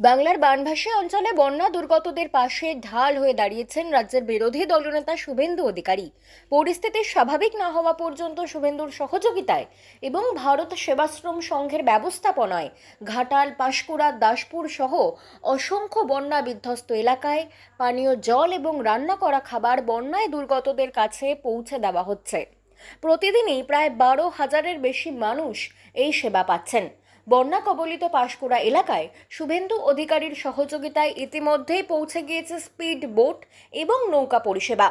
বাংলার বানভাসী অঞ্চলে বন্যা দুর্গতদের পাশে ঢাল হয়ে দাঁড়িয়েছেন রাজ্যের বিরোধী দলনেতা শুভেন্দু অধিকারী। পরিস্থিতি স্বাভাবিক না হওয়া পর্যন্ত শুভেন্দুর সহযোগিতায় এবং ভারত সেবাশ্রম সংঘের ব্যবস্থাপনায় ঘাটাল, পাঁশকুড়া, দাসপুর সহ অসংখ্য বন্যা বিধ্বস্ত এলাকায় পানীয় জল এবং রান্না করা খাবার বন্যায় দুর্গতদের কাছে পৌঁছে দেওয়া হচ্ছে। প্রতিদিনই প্রায় বারো হাজারের বেশি মানুষ এই সেবা পাচ্ছেন। বন্যা কবলিত পাঁশকুড়া এলাকায় শুভেন্দু অধিকারীর সহযোগিতায় ইতিমধ্যেই পৌঁছে গিয়েছে স্পিড বোট এবং নৌকা পরিষেবা।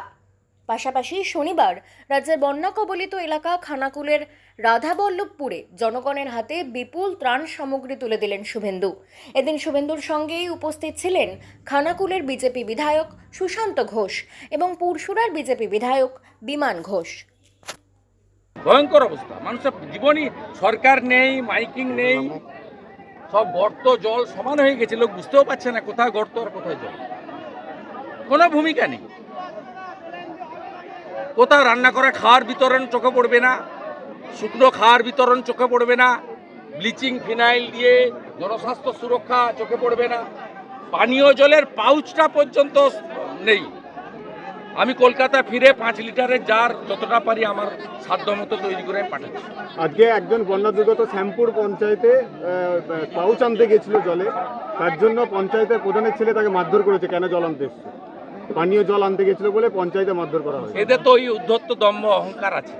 পাশাপাশি শনিবার রাজ্যের বন্যা কবলিত এলাকা খানাকুলের রাধাবল্লভপুরে জনগণের হাতে বিপুল ত্রাণ সামগ্রী তুলে দিলেন শুভেন্দু। এদিন শুভেন্দুর সঙ্গেই উপস্থিত ছিলেন খানাকুলের বিজেপি বিধায়ক সুশান্ত ঘোষ এবং পুরসুরার বিজেপি বিধায়ক বিমান ঘোষ। ভয়ঙ্কর অবস্থা। মানুষের জীবনই সরকার নেই, মাইকিং নেই, সব গর্ত, জল সমান হয়ে গেছে, লোক বুঝতেও পারছে না কোথায় গর্ত আর কোথায় জল। কোনো ভূমিকা নেই। কোথাও রান্না করা খাওয়ার বিতরণ চোখে পড়বে না, শুকনো খাওয়ার বিতরণ চোখে পড়বে না, ব্লিচিং ফিনাইল দিয়ে জনস্বাস্থ্য সুরক্ষা চোখে পড়বে না, পানীয় জলের পাউচটা পর্যন্ত নেই। আমি কলকাতা ফিরে পাঁচ লিটারের জার যতটা পারি আমার সাধ্য মতো তৈরি করে পাঠাচ্ছি। আজকে একজন বন্যা দুর্গত শ্যামপুর পঞ্চায়েতে পাউচ আনতে গেছিল জলে। তার জন্য পঞ্চায়েতের প্রধানের ছেলে তাকে মারধর করেছে কেন জল আনতে এসছে? পানীয় জল আনতে গেছিল বলে পঞ্চায়েতে মারধর করা হয়েছে। এদের তো ওই উদ্ধত্ত দম্ভ অহংকার আছে।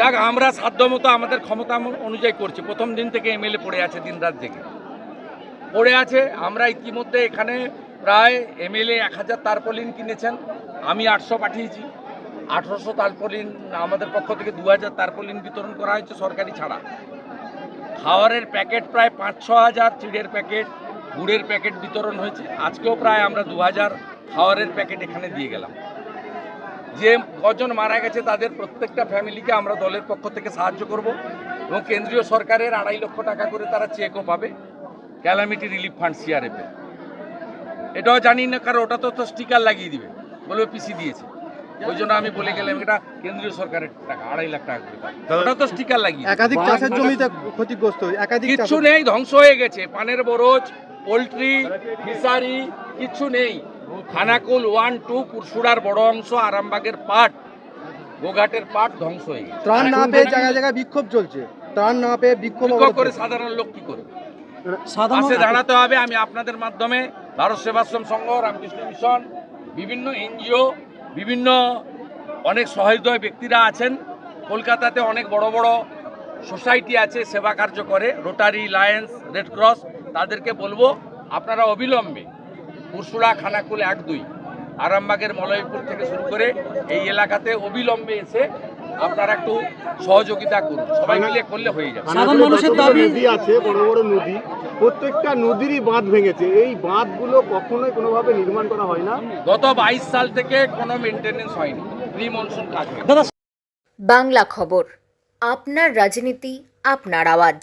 যাক আমরা সাধ্য মতো আমাদের ক্ষমতা অনুযায়ী করছি। প্রথম দিন থেকে এমএলএ পড়ে আছে দিন রাত জেগে। পড়ে আছে আমরা ইতিমধ্যে এখানে প্রায় এমএলএ এক হাজার তারপলিন কিনেছেন। আমি আটশো পাঠিয়েছি। আঠারোশো তারপলিন আমাদের পক্ষ থেকে দু হাজার তারপলিন বিতরণ করা হয়েছে সরকারি ছাড়া। খাওয়ারের প্যাকেট প্রায় পাঁচ ছ হাজার, চিড়ের প্যাকেট, গুড়ের প্যাকেট বিতরণ হয়েছে। আজকেও প্রায় আমরা দু হাজার খাওয়ারের প্যাকেট এখানে দিয়ে গেলাম। যে কজন মারা গেছে তাদের প্রত্যেকটা ফ্যামিলিকে আমরা দলের পক্ষ থেকে সাহায্য করব এবং কেন্দ্রীয় সরকারের আড়াই লক্ষ টাকা করে তারা চেকও পাবে, ক্যালামিটি রিলিফ ফান্ড সিআরএফে এটাও জানি না, কারণ ওটা তো তো স্টিকার লাগিয়ে দিবে। বলবে পিসি দিয়েছে। ওই জন্য আমি বলে গেলাম এটা কেন্দ্রীয় সরকারের টাকা আড়াই লাখ টাকা করে ওটা তো স্টিকার লাগিয়ে একাধিক চাষের জমিতে ক্ষতিগ্রস্ত একাধিক চাষের- নেই ধ্বংস হয়ে গেছে। পানের বরজ পোলট্রি ফিশারি কিচ্ছু নেই। খানাকুল ওয়ান টু পুরসুড়ার বড় অংশ আরামবাগের পাট গোঘাটের পাট ধ্বংস হয়ে গেছে। ত্রাণ না পেয়ে জায়গায় জায়গায় বিক্ষোভ চলছে। ত্রাণ না পেয়ে বিক্ষোভ বিক্ষোভ করে সাধারণ লোক কি করে সাধারণ দাঁড়াতে হবে আমি আপনাদের মাধ্যমে ভারত সেবাশ্রম সংঘ রামকৃষ্ণ মিশন বিভিন্ন এনজিও, বিভিন্ন অনেক সহৃদয় ব্যক্তিরা আছেন। কলকাতাতে অনেক বড় বড় সোসাইটি আছে, সেবা কার্য করে রোটারি লায়েন্স রেডক্রস তাদেরকে বলব, আপনারা অবিলম্বে পুরসুড়া খানাকুল এক দুই, আরামবাগের মলয়পুর থেকে শুরু করে এই এলাকাতে অবিলম্বে এসে আপনারা একটু সহযোগিতা করুন। সবাই মিলে করলে হয়ে যাবে। সাধারণ মানুষের দাবি নদী আছে বড় বড় নদী। প্রত্যেকটা নদীরই বাঁধ ভেঙেছে। এই বাঁধগুলো কখনোই কোনোভাবে নির্মাণ করা হয় না। গত বাইশ সাল থেকে কোনো মেনটেনেন্স হয়নি। প্রি মনসুন কাজ হয়নি। বাংলা খবর আপনার রাজনীতি আপনার আওয়াজ।